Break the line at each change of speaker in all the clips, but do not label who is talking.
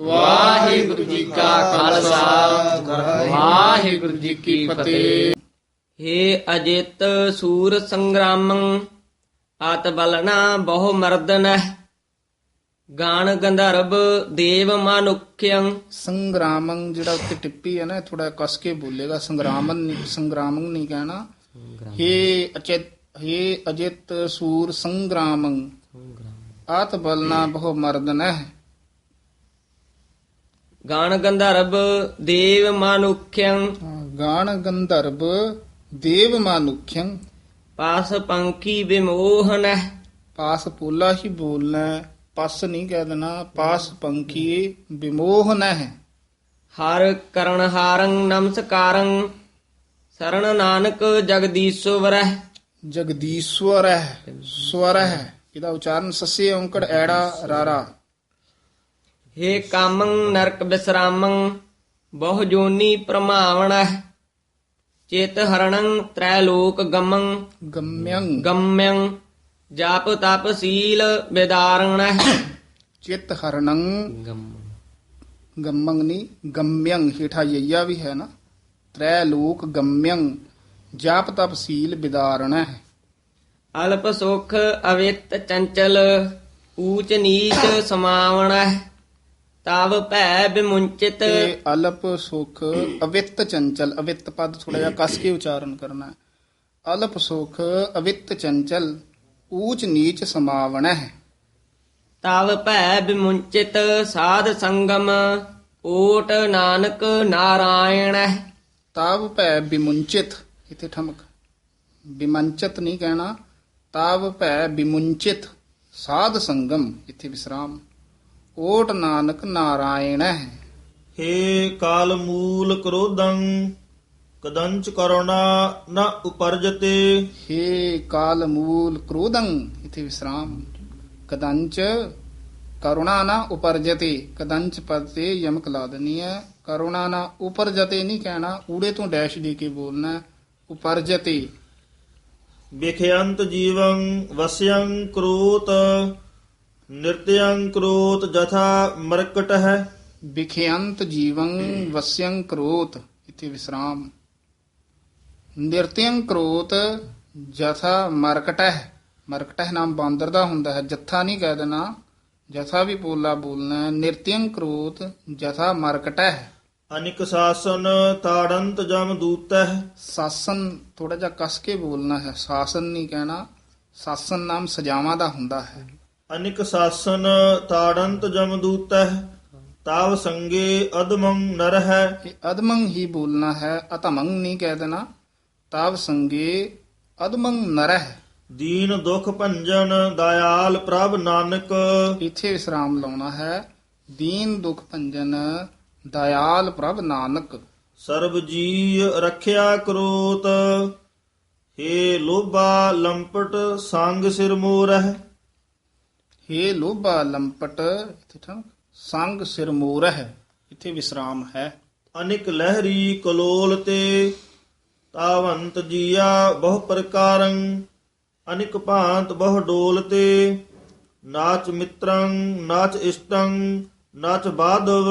ਵਾਹਿਗੁਰੂ ਜੀ ਕਾ ਖਾਲਸਾ। ਵਾਹਿਗੁਰੂ ਜੀ ਕੀ ਫਤਿਹ।
ਅਜਿਤ ਸੂਰ ਸੰਗਰਾਮੰ ਆਤ ਬਲਨਾ ਬਹੁ ਮਰਦਨ ਗਾਨ ਗੰਧਰਵ ਦੇਵ ਮਨੁਖਯੰ।
ਸੰਗਰਾਮੰ ਜਿਹੜਾ ਉੱਤੇ ਟਿੱਪੀ ਹੈ ਨਾ ਥੋੜਾ ਕਸ ਕੇ ਬੋਲੇਗਾ ਸੰਗਰਾਮਨ ਨਹੀਂ ਸੰਗਰਾਮੰ ਨਹੀਂ ਕਹਿਣਾ। ਹੇ ਅਚਿਤ ਹੇ ਅਜਿਤ ਸੂਰ ਸੰਗਰਾਮੰ ਆਤ ਬਲਨਾ ਬਹੁ ਮਰਦਨ
ਗਾਨ ਗੰਧਰਵ ਦੇਵ ਮਨੁਖਯੰ।
ਗਾਣ ਗੰਧਰਵ ਦੇਵ ਮਾਨੁਖਯੰ।
ਪਾਸ ਪੰਖੀ ਵਿਮੋਹਨ
ਪਾਸ ਪੋਲਾ ਹੀ ਬੋਲਣਾ ਪਸ ਨਹੀਂ ਕਹਿ ਦੇਣਾ ਪਾਸ ਪੰਖੀ ਵਿਮੋਹਨ ਹੈ
ਹਰ ਕਰਨ ਹਾਰੰ ਨਮਸਕਾਰੰ ਸਰਣ ਨਾਨਕ ਜਗਦੀਸ਼ਵਰ
ਜਗਦੀਸ਼ਵਰ ਹੈ ਸਵਰ ਹੈ ਇਹਦਾ ਉਚਾਰਨ ਸੱਸੇ ਔਂਕੜ ਐੜਾ ਰਾਰਾ।
ਹੇ ਕਾਮੰ ਨਰਕ ਬਿਸਰਾਮੰ ਬਹੁ ਜੋਨੀ ਪ੍ਰਮਾਵਣ ਚਿਤ ਹਰਣੰ ਤ੍ਰੈ ਲੋਕ ਗਮੰ।
ਗਮਯੰ।
ਗਮਯੰ ਜਾਪ ਤਪ ਸੀਲ ਵਿਦਾਰਣ
ਚਿਤ ਹਰਣੰ। ਗੰਮੰ। ਨਹੀਂ ਗਮਯੰ ਹੀਠਾ ਯਈਆ ਵੀ ਹੈ ਨਾ। ਤ੍ਰੈ ਲੋਕ ਗਮਯੰ ਜਾਪ ਤਪ ਸੀਲ ਬਿਦਾਰਣ ਹੈ
ਅਲਪ ਸੁਖ ਅਵਿਤ ਚੰਚਲ ਊਚ ਨੀਚ ਸਮਾਵਣ ਤਵ ਭੈ ਬਿਮੁੰਚਿਤ
ਅਲਪ ਸੁਖ ਅਵਿੱਤ ਚੰਚਲ। ਅਵਿੱਤ ਪਦ ਥੋੜਾ ਜਿਹਾ ਕਸ ਕੇ ਉਚਾਰਨ ਕਰਨਾ ਹੈ। ਅਲਪ ਸੁਖ ਅਵਿੱਤ ਚੰਚਲ ਊਚ ਨੀਚ ਸਮਾਵਣ ਹੈ
ਤਵ ਭੈ ਬਿਮੁੰਚਿਤ ਸਾਧ ਸੰਗਮ ਓਟ ਨਾਨਕ ਨਾਰਾਇਣ
ਤਾਵ ਭੈ ਬਿਮੁੰਚਿਤ ਇਥੇ ਠਮਕ। ਬਿਮੰਚਤ ਨਹੀਂ ਕਹਿਣਾ। ਤਾਵ ਭੈ ਬਿਮੁੰਚਿਤ ਸਾਧ ਸੰਗਮ ਇਥੇ ਵਿਸਰਾਮ। ਓਟ ਨਾਨਕ ਨਾਰਾਇਣ ਹੈ।
ਹੇ ਕਾਲ ਮੂਲ ਕ੍ਰੋਧੰ ਕਦੰਚ ਕਰੁਣਾ ਨ ਉਪਰਜਤੇ।
ਹੇ ਕਾਲ ਮੂਲ ਕ੍ਰੋਧੰ ਇਥੇ ਵਿਸਰਾਮ। ਕਦੰਚ ਕਰੁਣਾ ਨਾ ਉਪਰਜਤੇ ਕਦੰਚ ਪਦ ਤੇ ਯਮਕ ਲਾ ਦੇਣੀ ਹੈ। ਕਰੁਣਾ ਨਾ ਉਪਰਜਤੇ ਨਹੀਂ ਕਹਿਣਾ ਊੜੇ ਤੋਂ ਡੈਸ਼ ਦੇ ਕੇ ਬੋਲਣਾ। ਉਪਰਜਤੇ।
ਵਿਖਯੰਤ ਜੀਵੰ ਵਸਯੰ ਕ੍ਰੋਤ ਨਿਰਤਯੰ ਕ੍ਰੋਤ ਜਥਾ ਮਰਕਟ ਹੈ
ਵਿਖਿਅੰਤ ਜੀਵੰ ਵਸਯੰ ਕਰੋਤ ਇਥੇ ਵਿਸਰਾਮ। ਨਿਰਤਯੰ ਕਰੋਤ ਜਥਾ ਮਰਕਟਹ। ਮਰਕਟਹ ਨਾਮ ਬਾਂਦਰ ਦਾ ਹੁੰਦਾ ਹੈ ਜਥਾ ਨਹੀਂ ਕਹਿ ਦੇਣਾ। ਜਥਾ ਵੀ ਬੋਲਾ ਬੋਲਣਾ ਨਿਰਤਯੰ ਕਰੋਤ ਜਥਾ ਮਰਕਟਹ।
ਅਨਿਕ ਸਾਸਨ ਤਾੜੰਤ ਜਮ ਦੂਤਹਿ।
ਸਾਸਨ ਥੋੜਾ ਜਿਹਾ ਕਸ ਕੇ ਬੋਲਣਾ ਹੈ ਸਾਸਨ ਨਹੀਂ ਕਹਿਣਾ। ਸਾਸਨ ਨਾਮ ਸਜਾਵਾਂ ਦਾ ਹੁੰਦਾ ਹੈ।
ਅਨਿਕ ਸਾਸਨ ਤਾੜੰਤ ਜਮ ਦੂਤਹਿ ਤਾਵ ਸੰਗੇ ਅਦਮੰ ਨਰਹਿ।
ਇਹ ਅਦਮੰ ਹੀ ਬੋਲਣਾ ਹੈ ਅਤਮੰ ਨਹੀਂ ਕਹਿ ਦੇਣਾ ਤਾਵ ਸੰਗੇ ਅਦਮੰ ਨਰਹ।
ਦੀਨ ਦੁਖ ਭੰਜਨ ਦਇਆਲ ਪ੍ਰਭ ਨਾਨਕ।
ਇੱਥੇ ਵਿਸਰਾਮ ਲਾਉਣਾ ਹੈ ਦੀਨ ਦੁਖ ਭੰਜਨ ਦਇਆਲ ਪ੍ਰਭ ਨਾਨਕ।
ਸਰਬ ਜੀ ਰੱਖਿਆ ਕਰੋਤ ਹੇ ਲੋਭਾ ਲੰਪਟ ਸੰਗ ਸਿਰ ਮੋਰਹਿ।
ਹੇ ਲੋਭਾ ਲੰਪਟ ਇੱਥੇ ਠਮਕ ਸੰਗ ਸਿਰ ਮੋਰਹ ਇੱਥੇ ਵਿਸਰਾਮ ਹੈ।
ਅਨਿਕ ਲਹਿਰੀ ਕਲੋਲ ਤੇ ਤਾਵੰਤ ਜੀਆ ਬਹੁ ਪ੍ਰਕਾਰੰ ਅਨਿਕ ਭਾਂਤ ਬਹੁ ਡੋਲ ਤੇ ਨਾਚ ਮਿੱਤਰੰ ਨਾਚ ਇਸ਼ਟੰ ਨਾਚ ਬਾਧਵ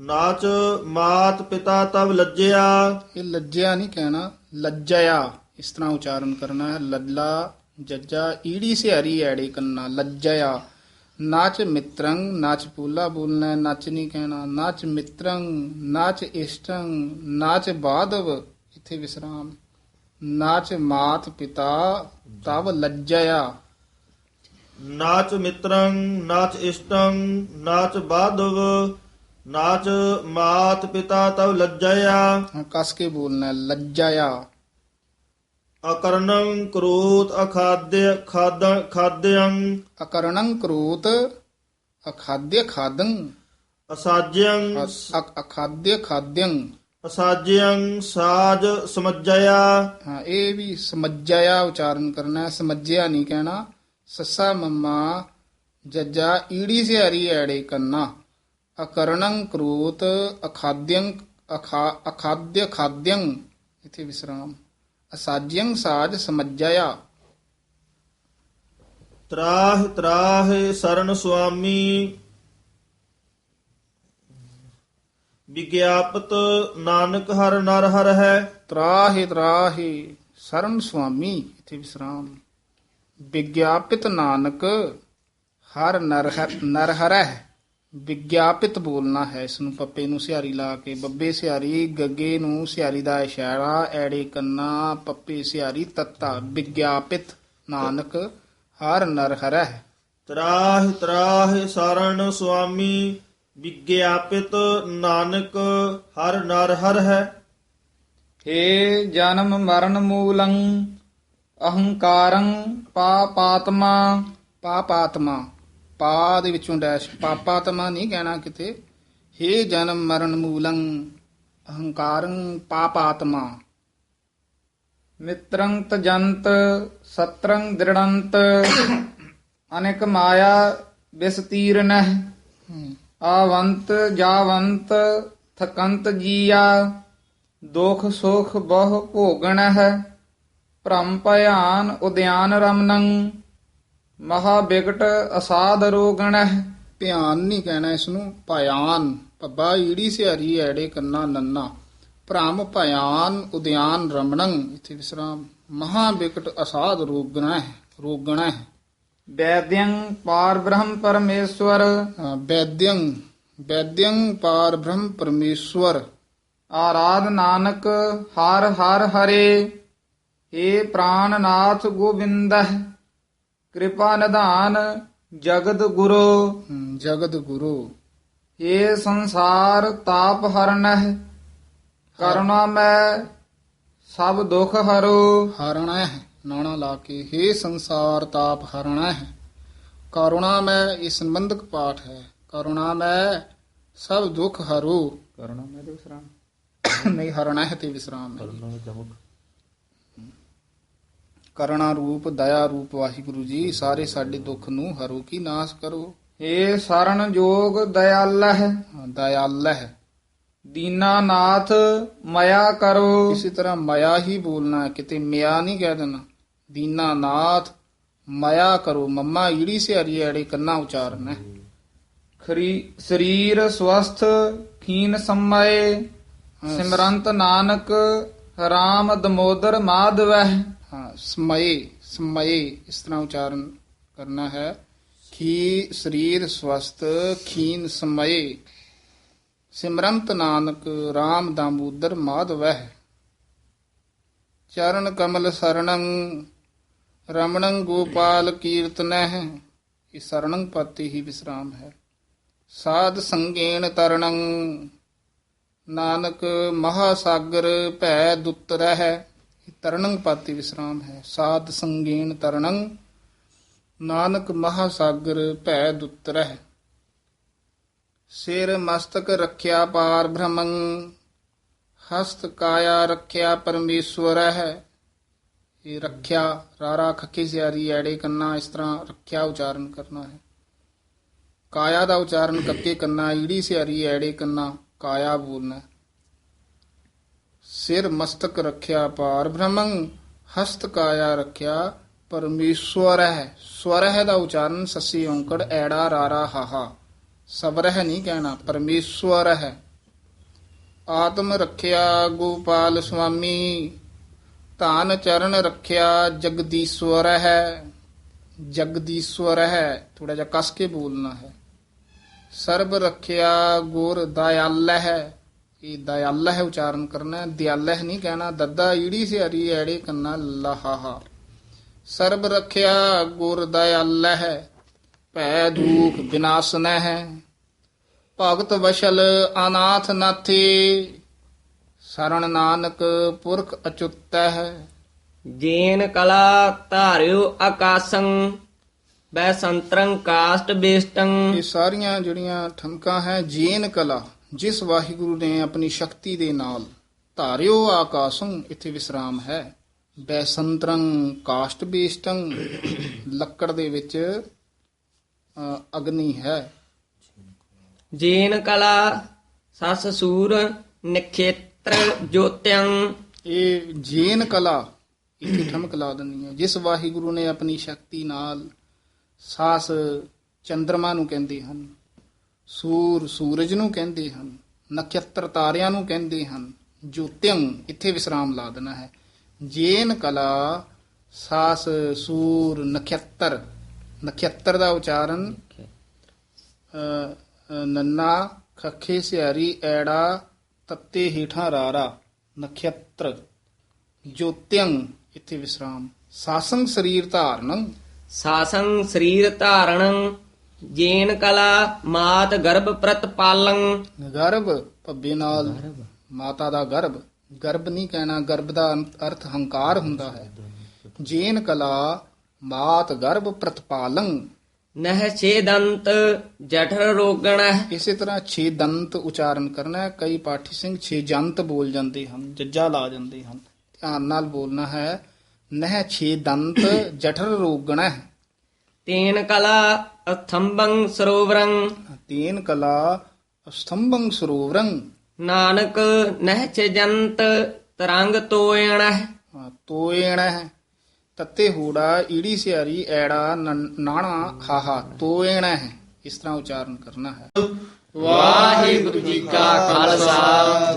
ਨਾਚ ਮਾਤ ਪਿਤਾ ਤਵ ਲੱਜਿਆ।
ਇਹ ਲੱਜਿਆ ਨਹੀਂ ਕਹਿਣਾ ਲੱਜਿਆ। ਇਸ ਤਰ੍ਹਾਂ ਉਚਾਰਨ ਕਰਨਾ ਹੈ ਲੱਲਾ ਜੱਜਾ ਈੜੀ ਸਿਹਾਰੀ ਐੜੇ ਕੰਨਾ ਲੱਜਿਆ ਨਾਚ ਮਿੱਤਰੰ ਨਾਚ ਪੂਲਾ ਬੋਲਣਾ ਹੈ, ਨੱਚ ਨਹੀਂ ਕਹਿਣਾ ਨਾਚ ਮਿੱਤਰੰ ਨਾਚ ਇਸ਼ਟੰ ਨਾਚ ਬਾਧਵ ਇੱਥੇ ਵਿਸਰਾਮ ਨਾਚ ਮਾਤ ਪਿਤਾ ਤਵ ਲੱਜਿਆ
ਨਾਚ ਮਿੱਤਰੰ ਨਾਚ ਇਸ਼ਟੰ ਨਾਚ ਬਾਧਵ ਨਾਚ ਮਾਤ ਪਿਤਾ ਤਵ ਲੱਜਿਆ
ਹਾਂ, ਕਸ ਕੇ ਬੋਲਣਾ ਹੈ, ਲੱਜਿਆ
ਅਕਰਣੰ ਕਰੋਤ ਅਖਾਦਯ ਖਾਦ ਖਾਦਯੰ
ਅਕਰਣੰ ਕਰੋਤ ਅਖਾਦਯ ਖਾਦੰ
ਅਸਾਜਯੰ
ਅਖਾਦਯ ਖਾਦਯੰ
ਅਸਾਜਯੰ ਸਾਜ ਸਮਝਿਆ
ਹਾਂ ਇਹ ਵੀ ਸਮਝਿਆ ਉਚਾਰਨ ਕਰਨਾ ਹੈ ਸਮਝਿਆ ਨਹੀਂ ਕਹਿਣਾ। ਸੱਸਾ ਮੰਮਾ ਜੱਜਾ ਈੜੀ ਸਿਹਾਰੀ ਐੜੇ ਕੰਨਾ। ਅਕਰਣੰ ਕਰੂਤ ਅਖਾਦਯੰ ਅਖਾ ਅਖਾਦਯ ਖਾਦਯੰ। ਇਥੇ ਵਿਸਰਾਮ। ਅਸਾਜਯੰ ਸਾਜ ਸਮਝਿਆ
ਤਰਾਹ ਤਰਾਹ ਸਰਨ ਸੁਆਮੀ। ਵਿਗਿਆਪਤ ਨਾਨਕ ਹਰ ਨਰ ਹਰ ਹੈ।
ਤਰਾਹਿ ਤਰਾਹਿ ਸਰਨ ਸੁਆਮੀ ਇਥੇ ਵਿਸਰਾਮ। ਵਿਗਿਆਪਿਤ ਨਾਨਕ ਹਰ ਨਰ ਨਰ ਹਰਹਿ। ਵਿਗਿਆਪਿਤ ਬੋਲਣਾ ਹੈ ਇਸ ਨੂੰ ਪੱਪੇ ਨੂੰ ਸਿਹਾਰੀ ਲਾ ਕੇ ਬੱਬੇ ਸਿਹਾਰੀ ਗੱਗੇ ਨੂੰ ਸਿਹਾਰੀ ਦਾ ਇਸ਼ਾਰਾ ਐੜੇ ਕੰਨਾ ਪੱਪੇ ਸਿਹਾਰੀ ਤੱਤਾ ਵਿਗਿਆਪਿਤ ਨਾਨਕ ਹਰ ਨਰ ਹਰਹਿ
ਤਰਾਹ ਤਰਾਹ ਸਾਰਣ ਸੁਆਮੀ ਵਿਗਿਆਪਿਤ ਨਾਨਕ ਹਰ ਨਰ ਹਰ ਹੈ।
ਹੇ ਜਨਮ ਮਰਨ ਮੂਲੰ ਅਹੰਕਾਰੰ ਪਾਪਾਤਮਾ
ਪਾਪਾਤਮਾ ਪਾ ਦੇ ਵਿੱਚੋਂ ਡੈਸ਼। ਪਾਪਾਤਮਾ ਨਹੀਂ ਕਹਿਣਾ ਕਿਤੇ। ਹੇ ਜਨਮ ਮਰਨ ਮੂਲੰ, ਅਹੰਕਾਰੰ ਪਾਪਾਤਮਾ
ਮਿੱਤਰੰ ਤਜੰਤ ਸਤਰੰ ਦ੍ਰਿੜੰਤ, ਅਨੇਕ ਮਾਇਆ ਵਿਸਤੀਰਨਹਿ ਆਵੰਤ ਜਾਵੰਤ, ਥਕੰਤ ਜੀਆ। ਦੁਖ ਸੁਖ ਬਹੁ ਭੋਗਣਹਿ। ਭ੍ਰਮ ਭਿਆਨ ਉਦਿਆਨ ਰਮਨੰ। ਮਹਾ ਬਿਗਟ ਅਸਾਧ ਰੋਗਣਹਿ
ਧਿਆਨ ਨਹੀਂ ਕਹਿਣਾ ਇਸ ਨੂੰ ਭਿਆਨ ਪੱਬਾ ਈੜੀ ਸਿਹਾਰੀ ਐੜੇ ਕੰਨਾ ਨੰਨਾ। ਭ੍ਰਮ ਭਿਆਨ ਉਦਿਆਨ ਰਮਣੰ। ਇਥੇ ਵਿਸਰਾਮ ਮਹਾ ਬਿਕਟ ਅਸਾਧ ਰੋਗਣਾ ਹੈ ਰੋਗਣਾ ਹੈ
ਵੈਦਯੰ ਪਾਰ ਬ੍ਰਹਮ ਪਰਮੇਸ਼ਵਰ।
ਵੈਦਯੰ ਵੈਦਯੰ ਪਾਰ ਬ੍ਰਹਮ ਪਰਮੇਸ਼ਵਰ।
ਆਰਾਧ ਨਾਨਕ ਹਰ ਹਰ ਹਰੇ। ਏ ਪ੍ਰਾਨਨਾਥ ਗੋਬਿੰਦਹ। ਕਿਰਪਾ ਨਿਧਾਨ ਜਗਤ ਗੁਰੂ।
ਜਗਤ ਗੁਰੂ।
ਏ ਸੰਸਾਰ ਤਾਪ ਹਰਨਹਿ ਕਰੁਣਾ ਮੈਂ ਸਭ ਦੁਖ ਹਰੋ।
ਹਰਣਾ ਹੈ ਨਾਣਾ ਲਾ ਕੇ हे ਸੰਸਾਰ ਤਾਪ ਹਰਣਾ ਹੈ ਕਰੁਣਾ ਮੈਂ ਇਹ ਸੰਬੰਧਕ ਪਾਠ ਹੈ। ਕਰੁਣਾ ਮੈਂ ਸਭ ਦੁੱਖ ਹਰੋ।
ਕਰੁਣਾ ਮੈਂ ਦੇ ਵਿਸਰਾਮ।
ਨਹੀਂ ਹਰਣਾ ਹੈ ਤੇ ਵਿਸਰਾਮ ਹੈ। ਕਰਣਾ ਰੂਪ ਦਇਆ ਰੂਪ ਵਾਹਿਗੁਰੂ ਜੀ ਸਾਰੇ ਸਾਡੇ ਦੁੱਖ ਨੂੰ ਹਰੋ ਕੀ ਨਾਸ਼ ਕਰੋ।
ਏ ਸਰਣ ਜੋਗ ਦਇਆਲਹ
ਹਾਂ, ਦਇਆਲ ਹੈ
ਦੀਨਾਨਾਥ ਮਇਆ ਕਰੋ।
ਇਸੇ ਤਰ੍ਹਾਂ ਮਾਇਆ ਹੀ ਬੋਲਣਾ ਕਿਤੇ ਮਿਆ ਨਹੀਂ ਕਹਿ ਦੇਣਾ। ਦੀਨਾਨਾਥ ਮਾਇਆ ਕਰੋ ਮੰਮਾ ਈੜੀ ਸਿਹਾਰੀ ਐੜੇ ਕੰਨਾ ਉਚਾਰਨ
ਖਰੀ ਸਰੀਰ ਸਵਸਥ ਖੀਨ ਸਮਏ ਸਿਮਰੰਤ ਨਾਨਕ ਰਾਮ ਦਮੋਦਰ ਮਾਧਵਹਿ।
ਹਾਂ, ਸਮਏ ਸਮਏ ਇਸ ਤਰ੍ਹਾਂ ਉਚਾਰਨ ਕਰਨਾ ਹੈ। ਖੀ ਸਰੀਰ ਸਵਸਤ ਖੀਨ ਸਮਏ। ਸਿਮਰੰਤ ਨਾਨਕ RAM ਦਾਮੋਦਰ ਮਾਧਵਹਿ। ਚਰਨ ਕਮਲ ਸਰਣੰ, ਰਮਣੰ ਗੋਪਾਲ ਕੀਰਤਨਹਿ। ਇਹ ਸਰਣੰ ਪਤੀ ਹੀ ਵਿਸਰਾਮ ਹੈ। ਸਾਧ ਸੰਗੇਣ ਤਰਣੰ, ਨਾਨਕ ਮਹਾ ਸਾਗਰ ਭੈ ਦੁੱਤ ਤਰਨੰਗ ਇਹ ਪਾਤੀ ਵਿਸਰਾਮ ਹੈ। ਸਾਧ ਸੰਗੇਣ ਤਰਣੰ ਨਾਨਕ ਮਹਾਸਾਗਰ ਭੈ ਦੁੱਤ ਰਹਿ। ਸਿਰ ਮਸਤਕ ਰੱਖਿਆ ਪਾਰ ਬ੍ਰਹਮੰ, ਹਸਤ ਕਾਇਆ ਰੱਖਿਆ ਪਰਮੇਸ਼ਵਰ ਹੈ। ਇਹ ਰੱਖਿਆ, ਰਾਰਾ ਖੱਕੀ ਸਿਆਰੀ ਐੜੇ ਕੰਨਾ ਇਸ ਤਰ੍ਹਾਂ ਰੱਖਿਆ ਉਚਾਰਨ ਕਰਨਾ ਹੈ। ਕਾਇਆ ਦਾ ਉਚਾਰਨ ਕੱਕੇ ਕੰਨਾ, ਈੜੀ ਸਿਆਰੀ ਐੜੇ ਕੰਨਾ, ਕਾਇਆ ਬੋਲਣਾ ਹੈ। ਸਿਰ ਮਸਤਕ ਰੱਖਿਆ ਪਾਰ ਬ੍ਰਹਮੰ, ਹਸਤ ਕਾਇਆ ਰੱਖਿਆ ਪਰਮੇਸ਼ਵਰ ਹੈ। ਸਵਰ ਹੈ ਦਾ ਉਚਾਰਨ ਸੱਸੀ ਔਂਕੜ, ਐੜਾ ਰਾਰਾ ਹਾਹਾ। ਸਵਰਹ ਨਹੀਂ ਕਹਿਣਾ, ਪਰਮੇਸ਼ਵਰ ਹੈ। ਆਤਮ ਰੱਖਿਆ ਗੋਪਾਲ ਸੁਆਮੀ, ਧਾਨ ਚਰਨ ਰੱਖਿਆ ਜਗਦੀਸ਼ਵਰ ਹੈ। ਜਗਦੀਸ਼ਵਰ ਹੈ ਥੋੜਾ ਜਿਹਾ ਕਸ ਕੇ ਬੋਲਣਾ ਹੈ। ਸਰਬ ਰੱਖਿਆ ਗੁਰ ਦਇਆਲ ਹੈ। ਇਹ ਦਇਆਲ ਹੈ ਉਚਾਰਨ ਕਰਨਾ ਹੈ ਦਿਆਲ ਹੈ ਨਹੀਂ ਕਹਿਣਾ ਦੱਦਾ ਈੜੀ ਸਿਆਰੀ ਐੜੇ ਕੰਨਾ ਲਹਾਹਾ। ਸਰਬ ਰੱਖਿਆ ਗੁਰ ਦਇਆਲ ਹੈ ਭੈ ਦੁਖ ਵਿਨਾਸ਼ਨ ਹੈ ਭਗਤ ਵਸ਼ਲ ਅਨਾਥ ਨਾਥੀ ਸਰਣ ਨਾਨਕ ਪੁਰਖ ਅਚੁੱਤ ਹੈ
ਜੇਨ ਕਲਾ ਧਾਰਿਓ ਆਕਾਸੰ ਬੈ ਸੰਤਰੰ ਕਾਸ਼ਟ ਬੇਸ਼ਟੰ।
ਇਹ ਸਾਰੀਆਂ ਜਿਹੜੀਆਂ ਠਮਕਾਂ ਹੈ ਜੀਨ ਕਲਾ। ਜਿਸ ਵਾਹਿਗੁਰੂ ਨੇ ਆਪਣੀ ਸ਼ਕਤੀ ਦੇ ਨਾਲ ਧਾਰਿਓ ਆਕਾਸ਼ੰ ਇੱਥੇ ਵਿਸਰਾਮ ਹੈ। ਬੈਸੰਤਰੰ ਕਾਸ਼ਟ ਬੇਸ਼ਟੰ ਲੱਕੜ ਦੇ ਵਿੱਚ ਅਗਨੀ ਹੈ।
ਜੇਨ ਕਲਾ ਸਸ ਸੂਰ ਨਖੇਤਰ ਜੋਤਿਅੰ।
ਇਹ ਜੀਨ ਕਲਾ ਇੱਥੇ ਠਮਕ ਲਾ ਦਿੰਦੀ ਹੈ। ਜਿਸ ਵਾਹਿਗੁਰੂ ਨੇ ਆਪਣੀ ਸ਼ਕਤੀ ਨਾਲ ਸਾਸ ਚੰ드ਰਮਾ ਨੂੰ ਕਹਿੰਦੇ ਹਨ। ਸੂਰ ਸੂਰਜ ਨੂੰ ਕਹਿੰਦੇ ਹਨ ਨਖੱਤਰ ਤਾਰਿਆਂ ਨੂੰ ਕਹਿੰਦੇ ਹਨ ਜੋਤਿੰ ਇੱਥੇ ਵਿਸਰਾਮ ਲਾ ਦੇਣਾ ਹੈ। ਜੇਨ ਕਲਾ ਸਾਸ ਸੂਰ ਨਖੱਤਰ। ਨਖੱਤਰ ਦਾ ਉਚਾਰਨ ਨੰਨਾ ਖੱਖੇ ਸਿਆਰੀ ਐੜਾ ਤੱਤੇ ਹੀਠਾਂ ਰਾਰਾ ਨਖੱਤਰ। ਜੋਤਿੰ ਇੱਥੇ ਵਿਸਰਾਮ। ਸਾਸੰਗ ਸਰੀਰ ਧਾਰਨ
ਸਾਸੰ ਸਰੀਰ ਧਾਰਣ। ਜੇਨ ਕਲਾ ਮਾਤ ਗਰਭ ਪ੍ਰਤਪਾਲੰ
ਗਰਭ ਭੱਬੇ ਨਾਲ ਮਾਤਾ ਦਾ ਗਰਭ। ਗਰਭ ਨਹੀਂ ਕਹਿਣਾ ਗਰਭ ਦਾ ਅਰਥ ਹੰਕਾਰ ਹੁੰਦਾ ਹੈ। ਜੇਨ ਕਲਾ ਮਾਤ ਗਰਭ ਪ੍ਰਤਪਾਲੰ
ਨਹਿ ਛੇਦੰਤ ਜਠਰ ਰੋਗਣ
ਇਸੇ ਤਰ੍ਹਾਂ ਛੇ ਦੰਤ ਉਚਾਰਨ ਕਰਨਾ ਹੈ। ਕਈ ਪਾਠੀ ਸਿੰਘ ਛੇ ਜੰਤ ਬੋਲ ਜਾਂਦੇ ਹਨ ਜੱਜਾ ਲਾ ਜਾਂਦੇ ਹਨ। ਧਿਆਨ ਨਾਲ ਬੋਲਣਾ ਹੈ ਨਹਿ ਛੇ ਦੰਤ ਜਠਰ ਰੋਗਣਾ
ਤੇਨ ਕਲਾ ਅਥੰਬੰ ਸਰੋਵਰੰ
ਤੇਨ ਕਲਾ ਸਤੰਭੰ ਸਰੋਵਰੰ
ਨਾਨਕ ਨਹਿ ਛਜੰਤ ਤਰੰਗ ਤੋਇਣ
ਹਾਂ, ਤੋਏਣਾ ਹੈ ਤੱਤੇ ਹੂੜਾ ਈੜੀ ਸਿਆਰੀ ਐੜਾ ਨਾਣਾ ਹਾਹਾ ਤੋਏਣਾ ਹੈ ਇਸ ਤਰ੍ਹਾਂ ਉਚਾਰਨ ਕਰਨਾ ਹੈ।
ਵਾਹਿਗੁਰੂ ਜੀ ਕਾ ਖਾਲਸਾ।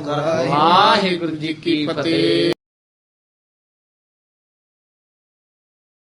ਵਾਹਿਗੁਰੂ ਜੀ ਕੀ ਫਤਿਹ।